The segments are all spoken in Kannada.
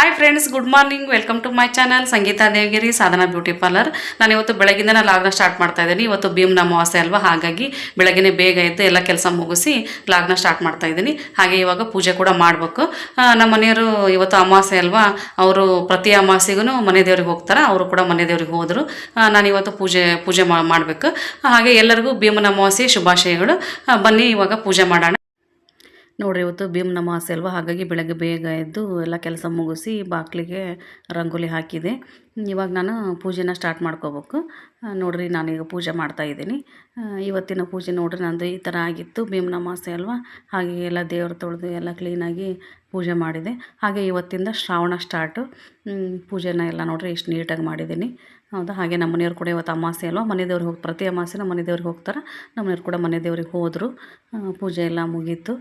Hi friends good morning welcome to my channel Sangeeta Devagiri Sadhana beauty parlour ನಾನು ಇವತ್ತು ಬೆಳಗಿಂದನೇ ಲಾಗ್ನ ಸ್ಟಾರ್ಟ್ ಮಾಡ್ತಾ ಇದ್ದೀನಿ. ಇವತ್ತು ಭೀಮ್ನ ಅಮಾವಾಸ್ಯೆ ಅಲ್ವಾ? ಹಾಗಾಗಿ ಬೆಳಗ್ಗೆ ಬೇಗ ಎದ್ದು ಎಲ್ಲ ಕೆಲಸ ಮುಗಿಸಿ ಲಾಗ್ನ ಸ್ಟಾರ್ಟ್ ಮಾಡ್ತಾ ಇದ್ದೀನಿ. ಹಾಗೆ ಇವಾಗ ಪೂಜೆ ಕೂಡ ಮಾಡಬೇಕು. ನಮ್ಮ ಮನೆಯವರು ಇವತ್ತು ಅಮಾವಾಸ್ಯೆ ಅಲ್ವಾ? ಅವರು ಪ್ರತಿ ಅಮಾವಾಸ್ಯೆಗೂ ಮನೆ ದೇವ್ರಿಗೆ ಹೋಗ್ತಾರೆ? ಅವರು ಕೂಡ ಮನೆ ದೇವ್ರಿಗೆ ಹೋದರು. ನಾನು ಇವತ್ತು ಪೂಜೆ ಪೂಜೆ ಮಾಡಬೇಕು. ಹಾಗೆ ಎಲ್ಲರಿಗೂ ಭೀಮನ ಅಮಾವಾಸ್ಯೆ ಶುಭಾಶಯಗಳು. ಬನ್ನಿ ಇವಾಗ ಪೂಜೆ ಮಾಡೋಣ. ನೋಡ್ರಿ ಇವತ್ತು ಭೀಮ್ ಆಸೆ ಅಲ್ವಾ ಹಾಗಾಗಿ ಬೆಳಗ್ಗೆ ಬೇಗ ಎದ್ದು ಎಲ್ಲ ಕೆಲಸ ಮುಗಿಸಿ ಬಾಗಿಲಿಗೆ ರಂಗೋಲಿ ಹಾಕಿದೆ. ಇವಾಗ ನಾನು ಪೂಜೆನ ಸ್ಟಾರ್ಟ್ ಮಾಡ್ಕೋಬೇಕು. ನೋಡಿರಿ ನಾನೀಗ ಪೂಜೆ ಮಾಡ್ತಾ ಇದ್ದೀನಿ. ಇವತ್ತಿನ ಪೂಜೆ ನೋಡ್ರಿ ನಂದು ಈ ಥರ ಆಗಿತ್ತು. ಭೀಮ್ನ ನಮಾಸೆ ಅಲ್ವಾ ಹಾಗೆ ಎಲ್ಲ ದೇವ್ರು ತೊಳೆದು ಎಲ್ಲ ಕ್ಲೀನಾಗಿ ಪೂಜೆ ಮಾಡಿದೆ. ಹಾಗೆ ಇವತ್ತಿಂದ ಶ್ರಾವಣ ಸ್ಟಾರ್ಟು ಪೂಜೆನ ಎಲ್ಲ ನೋಡ್ರಿ ಎಷ್ಟು ನೀಟಾಗಿ ಮಾಡಿದ್ದೀನಿ. ಹೌದಾ? ಹಾಗೆ ನಮ್ಮ ಮನೆಯವ್ರು ಕೂಡ ಇವತ್ತು ಅಮಾಸೆ ಅಲ್ವಾ? ಮನೆ ದೇವ್ರಿಗೆ ಹೋಗಿ, ಪ್ರತಿ ಅಮಾಸೆನ ಮನೆ ದೇವ್ರಿಗೆ ಹೋಗ್ತಾರೆ? ನಮ್ಮ ಮನೆಯವ್ರು ಕೂಡ ಮನೆ ದೇವ್ರಿಗೆ ಹೋದರು ಪೂಜೆ ಎಲ್ಲ ಮುಗೀತು.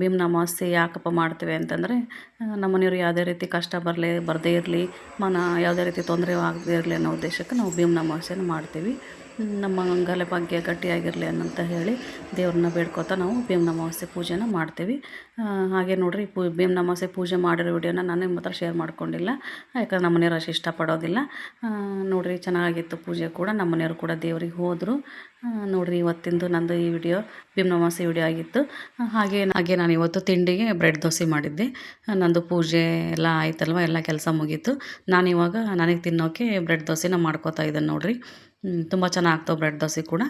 ಭೀಮ್ನ ಅಮಾವಾಸ್ಯೆ ಯಾಕಪ್ಪ ಮಾಡ್ತೇವೆ ಅಂತಂದರೆ ನಮ್ಮ ಮನೆಯವ್ರು ಯಾವುದೇ ರೀತಿ ಕಷ್ಟ ಬರಲಿ, ಬರದೇ ಇರಲಿ, ಮನ ಯಾವುದೇ ರೀತಿ ತೊಂದರೆ ಆಗದೇ ಇರಲಿ ಅನ್ನೋ ಉದ್ದೇಶಕ್ಕೆ ನಾವು ಭೀಮ್ನ ಅಮಾವಾಸ್ಯೆನ ಮಾಡ್ತೀವಿ. ನಮ್ಮ ಗಲೆ ಭಾಗ್ಯ ಗಟ್ಟಿಯಾಗಿರಲಿ ಅನ್ನಂತ ಹೇಳಿ ದೇವ್ರನ್ನ ಬೇಡ್ಕೊತಾ ನಾವು ಭೀಮ್ ಅಮಾವಾಸ್ಯೆ ಪೂಜೆನ ಮಾಡ್ತೀವಿ. ಹಾಗೆ ನೋಡಿರಿ, ಪೂ, ಭೀಮ್ನ ಅಮಾವಾಸ್ಯೆ ಪೂಜೆ ಮಾಡಿರೋ ವಿಡಿಯೋನ ನಾನು ನಿಮ್ಮ ಹತ್ರ ಶೇರ್ ಮಾಡ್ಕೊಂಡಿಲ್ಲ. ಯಾಕಂದ್ರೆ ನಮ್ಮ ಮನೆಯವ್ರು ಅಷ್ಟು ಇಷ್ಟಪಡೋದಿಲ್ಲ. ನೋಡಿರಿ, ಚೆನ್ನಾಗಿತ್ತು ಪೂಜೆ ಕೂಡ. ನಮ್ಮ ಮನೆಯವರು ಕೂಡ ದೇವ್ರಿಗೆ ಹೋದರು. ನೋಡಿರಿ, ಇವತ್ತಿಂದು ನಂದು ಈ ವಿಡಿಯೋ ಭೀಮ್ ಅಮಾವಾಸ್ಯೆ ವಿಡಿಯೋ ಆಗಿತ್ತು. ಹಾಗೆ ಹಾಗೆ ನಾನು ಇವತ್ತು ತಿಂಡಿಗೆ ಬ್ರೆಡ್ ದೋಸೆ ಮಾಡಿದ್ದೆ. ನಂದು ಪೂಜೆ ಎಲ್ಲ ಆಯ್ತಲ್ವ? ಎಲ್ಲ ಕೆಲಸ ಮುಗೀತು. ನಾನಿವಾಗ ನನಗೆ ತಿನ್ನೋಕೆ ಬ್ರೆಡ್ ದೋಸೆನ ಮಾಡ್ಕೋತಾ ಇದ್ದೇನೆ ನೋಡ್ರಿ. ತುಂಬ ಚೆನ್ನಾಗಿ ಆಗ್ತವೆ ಬ್ರೆಡ್ ದೋಸೆ ಕೂಡ.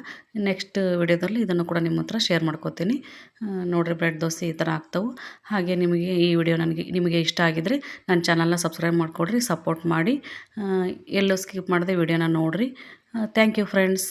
ನೆಕ್ಸ್ಟ್ ವಿಡಿಯೋದಲ್ಲಿ ಇದನ್ನು ಕೂಡ ನಿಮ್ಮ ಹತ್ರ ಶೇರ್ ಮಾಡ್ಕೋತೀನಿ. ನೋಡಿರಿ ಬ್ರೆಡ್ ದೋಸೆ ಈ ಥರ ಆಗ್ತವೆ. ಹಾಗೆ ನಿಮಗೆ ಈ ವಿಡಿಯೋ ನನಗೆ, ನಿಮಗೆ ಇಷ್ಟ ಆಗಿದರೆ ನನ್ನ ಚಾನಲ್ನ ಸಬ್ಸ್ಕ್ರೈಬ್ ಮಾಡಿಕೊಡ್ರಿ ಸಪೋರ್ಟ್ ಮಾಡಿ. ಎಲ್ಲೂ ಸ್ಕಿಪ್ ಮಾಡದೆ ವಿಡಿಯೋನ ನೋಡಿರಿ. Thank you friends